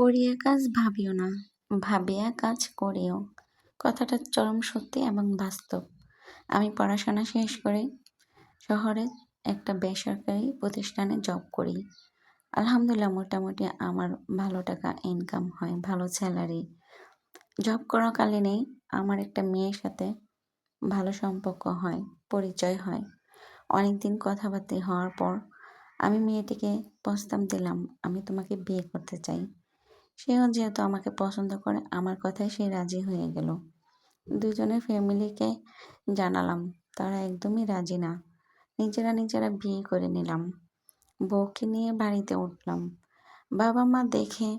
করিয়া কাজ ভাবিও না, ভাবিয়া কাজ করিও। কথাটা চরম সত্যি এবং বাস্তব। আমি পড়াশোনা শেষ করে শহরে একটা বেসরকারি প্রতিষ্ঠানে জব করি। আলহামদুলিল্লাহ, মোটামুটি আমার ভালো টাকা ইনকাম হয়, ভালো স্যালারি জব করাকালীনেই আমার একটা মেয়ের সাথে ভালো সম্পর্ক হয়, পরিচয় হয়। অনেক দিন কথাবার্তা হওয়ার পর আমি মেয়েটিকে প্রস্তাব দিলাম, আমি তোমাকে বিয়ে করতে চাই। সেও যেহেতু আমাকে পছন্দ করে, আমার কথায় সে রাজি হয়ে গেল। দুজনের ফ্যামিলিকে জানালাম, তারা একদমই রাজি না। নিজেরা নিজেরা বিয়ে করে নিলাম। বউকে নিয়ে বাড়িতে উঠলাম। বাবা মা দেখে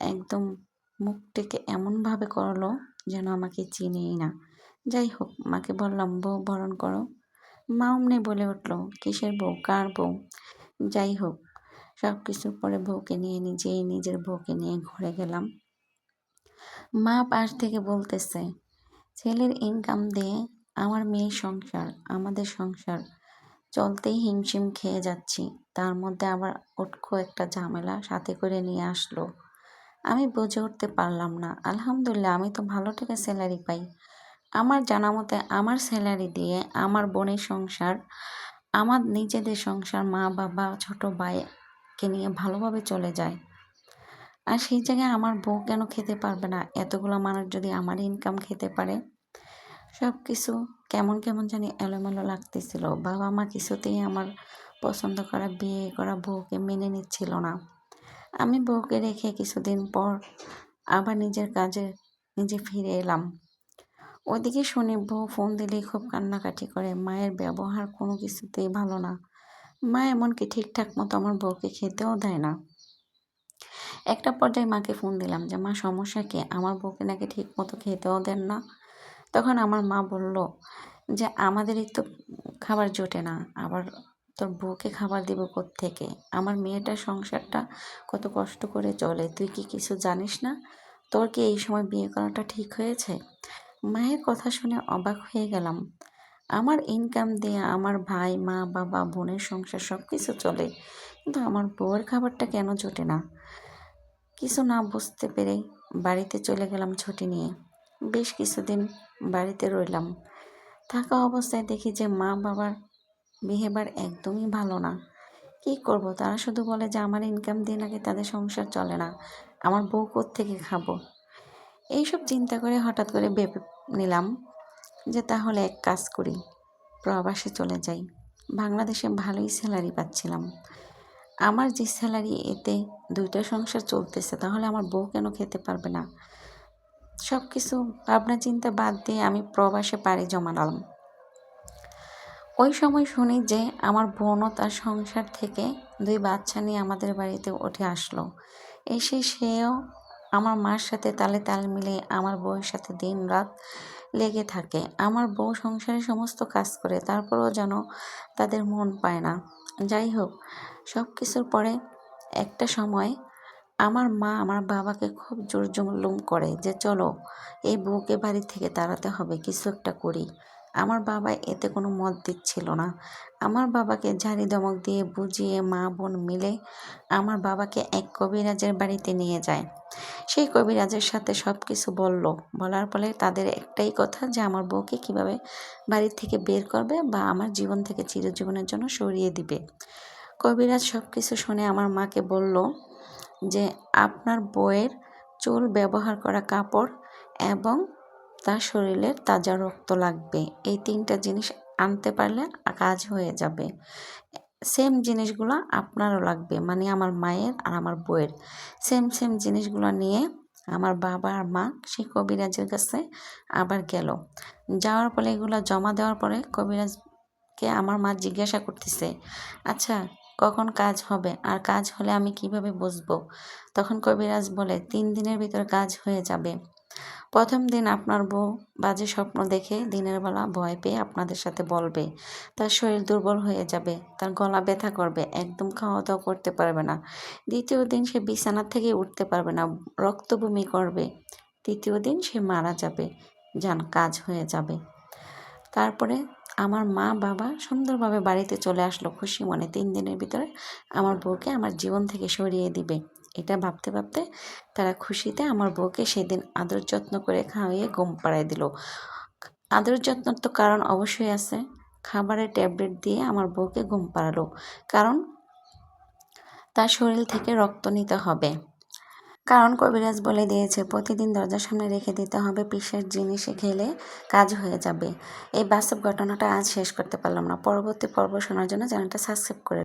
একদম মুখটিকে এমনভাবে করল যেন আমাকে চিনেই না। যাই হোক, মাকে বললাম, বউ, বরণ করো। মা অমনি বলে উঠল, কিসের বউ? কার বউ? যাই হোক সব কিছুর পরে বউকে নিয়ে নিজেই নিজের বউকে নিয়ে ঘুরে গেলাম। মা পাশ থেকে বলতেছে, ছেলের ইনকাম দিয়ে আমার মেয়ের সংসার, আমাদের সংসার, চলতেই হিমশিম খেয়ে যাচ্ছি। তার মধ্যে আবার উটকো একটা ঝামেলা সাথে করে নিয়ে আসলো। আমি বুঝে উঠতে পারলাম না। আলহামদুলিল্লাহ, আমি তো ভালো টাকা স্যালারি পাই। আমার জানা মতে আমার স্যালারি দিয়ে আমার বোনের সংসার, আমার নিজেদের সংসার মা বাবা ছোট ভাইকে নিয়ে ভালোভাবে চলে যায়। আর সেই জায়গায় আমার বউ কেন খেতে পারবে না? এতগুলো মানুষ যদি আমার ইনকাম খেতে পারে? সব কিছু কেমন কেমন জানি এলোমেলো লাগতেছিল। বাবা মা কিছুতেই আমার পছন্দ করা বিয়ে করা বউকে মেনে নিচ্ছিল না। আমি বউকে রেখে কিছুদিন পর আবার নিজের কাজে নিজে ফিরে এলাম। ওদিকে শুনে বউ ফোন দিলেই খুব কান্নাকাটি করে। মায়ের ব্যবহার কোনো কিছুতেই ভালো না। মা এমনকি ঠিকঠাক মতো আমার বউকে খেতেও দেয় না। একটা পর্যায়ে মাকে ফোন দিলাম যে, মা, সমস্যা কি? আমার বউকে নাকি ঠিক মতো খেতেও দেন না? তখন আমার মা বলল যে আমাদেরই তো খাবার জোটে না, আবার তোর বউকে খাবার দিব থেকে আমার মেয়েটার সংসারটা কত কষ্ট করে চলে, তুই কি কিছু জানিস না? তোর কি এই সময় বিয়ে করাটা ঠিক হয়েছে? মায়ের কথা শুনে অবাক হয়ে গেলাম। আমার ইনকাম দিয়ে আমার ভাই, মা, বাবা, বোনের সংসার সব কিছু চলে। কিন্তু আমার বউয়ের খাবারটা কেন জোটে না? কিছু না বুঝতে পেরে বাড়িতে চলে গেলাম ছুটি নিয়ে। বেশ কিছুদিন বাড়িতে রইলাম। থাকা অবস্থায় দেখি যে মা বাবার বিহেভার একদমই ভালো না। কি করব? তারা শুধু বলে যে আমার ইনকাম দিয়ে নাকি তাদের সংসার চলে না। আমার বউ থেকে খাব? এইসব চিন্তা করে হঠাৎ করে ভেবে নিলাম। যে তাহলে এক কাজ করি, প্রবাসে চলে যাই। বাংলাদেশে ভালোই স্যালারি পাচ্ছিলাম। আমার যে স্যালারি এতে দুইটা সংসার চলতেছে, তাহলে আমার বউ কেন খেতে পারবে না? সব কিছু ভাবনা চিন্তা বাদ দিয়ে আমি প্রবাসে পাড়ি জমালাম। ওই সময় শুনি যে আমার বোনও তার সংসার থেকে দুই বাচ্চা নিয়ে আমাদের বাড়িতে উঠে আসলো। এসে সেও আমার মার সাথে তালে তাল মিলিয়ে আমার বউয়ের সাথে দিন রাত লেগে থাকে। আমার বউ সংসারে সমস্ত কাজ করে, তারপরও যেন তাদের মন পায় না। যাই হোক সব কিছুর পরে একটা সময় আমার মা আমার বাবাকে খুব জোর জুলুম করে যে, চলো, এই বউকে বাড়ি থেকে তাড়াতে হবে, কিছু একটা করি। আমার বাবা এতে কোনো মত দিচ্ছিল না। আমার বাবাকে ঝাড়ি দমক দিয়ে বুঝিয়ে মা বোন মিলে আমার বাবাকে এক কবিরাজের বাড়িতে নিয়ে যায়। সেই কবিরাজের সাথে সব কিছু বলল। বলার ফলে তাদের একটাই কথা যে, আমার বউকে কীভাবে বাড়ি থেকে বের করবে বা আমার জীবন থেকে চিরজীবনের জন্য সরিয়ে দিবে? কবিরাজ সব কিছু শুনে আমার মাকে বলল যে, আপনার বইয়ের চুল ব্যবহার করা কাপড় এবং তার শরীরের তাজা রক্ত লাগবে। এই তিনটা জিনিস আনতে পারলে কাজ হয়ে যাবে। সেম জিনিসগুলো আপনারও লাগবে মানে আমার মায়ের আর আমার বইয়ের সেম সেম জিনিসগুলো নিয়ে আমার বাবা আর মা, সেই কবিরাজের কাছে আবার গেল। যাওয়ার পরে এগুলো জমা দেওয়ার পরে কবিরাজকে আমার মা জিজ্ঞাসা করতেছে আচ্ছা কখন কাজ হবে? আর কাজ হলে আমি কীভাবে বুঝব? তখন কবিরাজ বলে, তিন দিনের ভিতরে কাজ হয়ে যাবে। প্রথম দিন আপনার বউ বাজে স্বপ্ন দেখে দিনের বেলা ভয় পেয়ে আপনাদের সাথে বলবে, তার শরীর দুর্বল হয়ে যাবে, তার গলা ব্যথা করবে, একদম খাওয়া দাওয়া করতে পারবে না। দ্বিতীয় দিন সে বিছানা থেকে উঠতে পারবে না রক্তভূমি করবে। তৃতীয় দিন সে মারা যাবে যান কাজ হয়ে যাবে। তারপরে আমার মা বাবা সুন্দরভাবে বাড়িতে চলে আসলো খুশি মনে তিন দিনের ভিতরে আমার বউকে আমার জীবন থেকে সরিয়ে দিবে। এটা ভাবতে ভাবতে তারা খুশিতে আমার বউকে সেদিন আদর যত্ন করে খাওয়িয়ে ঘুম পাড়ায় দিল। আদর যত্ন তো কারণ অবশ্যই আছে। খাবারের ট্যাবলেট দিয়ে আমার বউকে ঘুম পাড়ালো, কারণ তার শরীর থেকে রক্ত নিতে হবে। কারণ কবিরাজ বলে দিয়েছে, প্রতিদিন দরজার সামনে রেখে দিতে হবে, পিসের জিনিসে খেলে কাজ হয়ে যাবে। এই বাস্তব ঘটনাটা আজ শেষ করতে পারলাম না। পরবর্তী পর্ব শোনার জন্য চ্যানেলটা সাবস্ক্রাইব করে